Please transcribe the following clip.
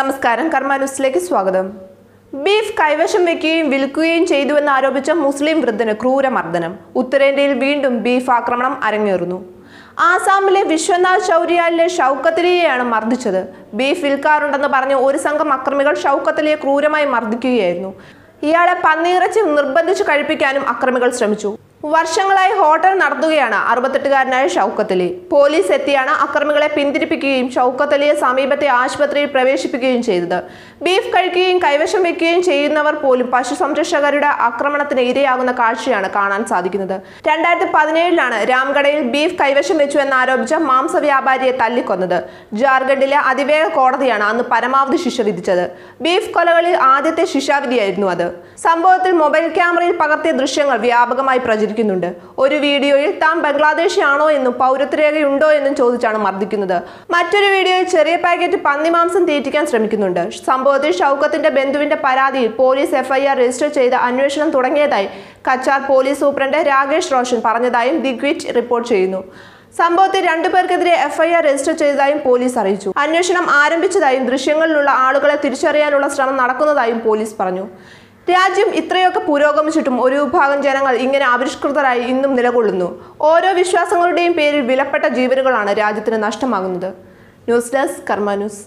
നമസ്കാരം കർമ്മ ന്യൂസിലേക്ക് സ്വാഗതം. ബീഫ് കൈവശം വെക്കുകയും വിൽക്കുകയും ചെയ്തുവെന്ന് ആരോപിച്ച മുസ്ലിം വൃദ്ധന് ക്രൂരമർദ്ദനം ഉത്തരേന്ത്യയിൽ വീണ്ടും ബീഫ് ആക്രമണം അരങ്ങേറുന്നു. ആസാമിലെ വിശ്വനാഥ് ചൗരിയാലിലെ ഷൗക്കത്തലിയെയാണ് മർദ്ദിച്ചത്. ബീഫ് വിൽക്കാറുണ്ടെന്ന് പറഞ്ഞ് ഒരു സംഘം അക്രമികൾ ഷൗക്കത്തലിയെ ക്രൂരമായി മർദ്ദിക്കുകയായിരുന്നു. ഇയാളെ പന്നിയിറച്ചി നിർബന്ധിച്ച് കഴിപ്പിക്കാനും അക്രമികൾ ശ്രമിച്ചു. വർഷങ്ങളായി ഹോട്ടൽ നടത്തുകയാണ് അറുപത്തെട്ടുകാരനായ ഷൗക്കത്തലി. പോലീസ് എത്തിയാണ് അക്രമികളെ പിന്തിരിപ്പിക്കുകയും ഷൗക്കത്തലിയെ സമീപത്തെ ആശുപത്രിയിൽ പ്രവേശിപ്പിക്കുകയും ചെയ്തത്. ബീഫ് കഴിക്കുകയും കൈവശം വെക്കുകയും ചെയ്യുന്നവർ പോലും പശു സംരക്ഷകരുടെ ആക്രമണത്തിന് ഇരയാകുന്ന കാഴ്ചയാണ് കാണാൻ സാധിക്കുന്നത്. രണ്ടായിരത്തി പതിനേഴിലാണ് രാംഗഡയിൽ ബീഫ് കൈവശം വെച്ചു എന്നാരോപിച്ച മാംസ വ്യാപാരിയെ തല്ലിക്കൊന്നത്. ജാർഖണ്ഡിലെ അതിവേഗ കോടതിയാണ് അന്ന് പരമാവധി ശിക്ഷ വിധിച്ചത്. ബീഫ് കൊലകളിൽ ആദ്യത്തെ ശിക്ഷാവിധിയായിരുന്നു അത്. സംഭവത്തിൽ മൊബൈൽ ക്യാമറയിൽ പകർത്തിയ ദൃശ്യങ്ങൾ വ്യാപകമായി പ്രചരിക്കുന്നുണ്ട് ഒരു വീഡിയോയിൽ താൻ ബംഗ്ലാദേശിയാണോ എന്നും പൗരത്വരേഖയുണ്ടോ എന്നും ചോദിച്ചാണ് മർദ്ദിക്കുന്നത്. മറ്റൊരു വീഡിയോയിൽ ചെറിയ പാക്കറ്റ് പന്നിമാംസം തീറ്റിക്കാൻ ശ്രമിക്കുന്നുണ്ട്. സംഭവത്തിൽ ഷൗക്കത്തിന്റെ ബന്ധുവിന്റെ പരാതിയിൽ പോലീസ് എഫ്ഐആർ രജിസ്റ്റർ ചെയ്ത് അന്വേഷണം തുടങ്ങിയതായി കച്ചാർ പോലീസ് സൂപ്രണ്ട് രാകേഷ് റോഷൻ പറഞ്ഞതായും ദിഗ്വിറ്റ് റിപ്പോർട്ട് ചെയ്യുന്നു. സംഭവത്തിൽ രണ്ടുപേർക്കെതിരെ എഫ്ഐആർ രജിസ്റ്റർ ചെയ്തതായും പോലീസ് അറിയിച്ചു. അന്വേഷണം ആരംഭിച്ചതായും ദൃശ്യങ്ങളിലുള്ള ആളുകളെ തിരിച്ചറിയാനുള്ള ശ്രമം നടക്കുന്നതായും പോലീസ് പറഞ്ഞു. രാജ്യം ഇത്രയൊക്കെ പുരോഗമിച്ചിട്ടും ഒരു വിഭാഗം ജനങ്ങൾ ഇങ്ങനെ ആവിഷ്കൃതരായി ഇന്നും നിലകൊള്ളുന്നു. ഓരോ വിശ്വാസങ്ങളുടെയും പേരിൽ വിലപ്പെട്ട ജീവനുകളാണ് രാജ്യത്തിന് നഷ്ടമാകുന്നത്. News desk Karma news.